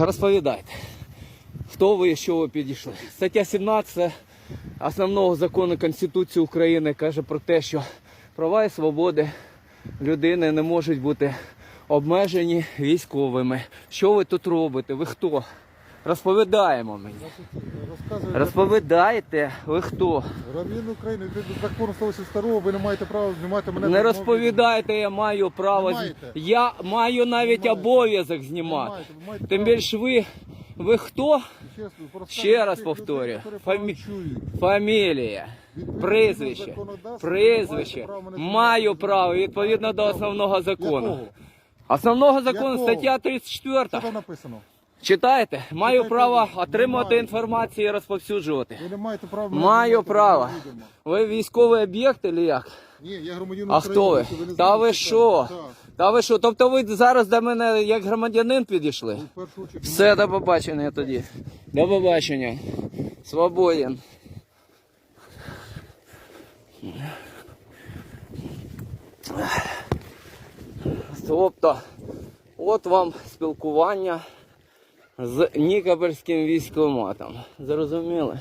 розповідайте. Хто ви і що ви підійшли? Стаття 17 основного закону Конституції України каже про те, що права і свободи людини не можуть бути обмежені військовими. Що ви тут робите? Ви хто? Розповідаємо мені. Розказує Розповідайте, ви хто? Громадянин України, відповідно до закону 182 ви не маєте права знімати мене. Не розповідайте, я маю право. Не маєте. Я маю навіть маєте. обов'язок знімати. маєте, ви маєте Тим право. більш ви. Ви хто? Ще раз, розказуєте Ще раз тих повторюю. людей, які Фамі- чують. Фамілія, Відповідно до прізвище, законодавства, ви прізвище. маєте право мене Маю право відповідно до основного закону. Якого? Основного закону Якого? стаття Що 34. там написано? Читайте, маю Читайте, право отримувати маю. інформацію і розповсюджувати. Ви не маєте права мене Маю знімати, право. ми їдемо. Ви військовий об'єкт чи як? Ні, я громадянин А України. хто ви? не Та знаєте, ви що? Так. Та ви що? Тобто ви зараз до мене як громадянин підійшли? В першу очередь Все, до побачення тоді. До побачення. Свободен. Тобто, от вам спілкування з Нікопольським військоматом. Зрозуміли?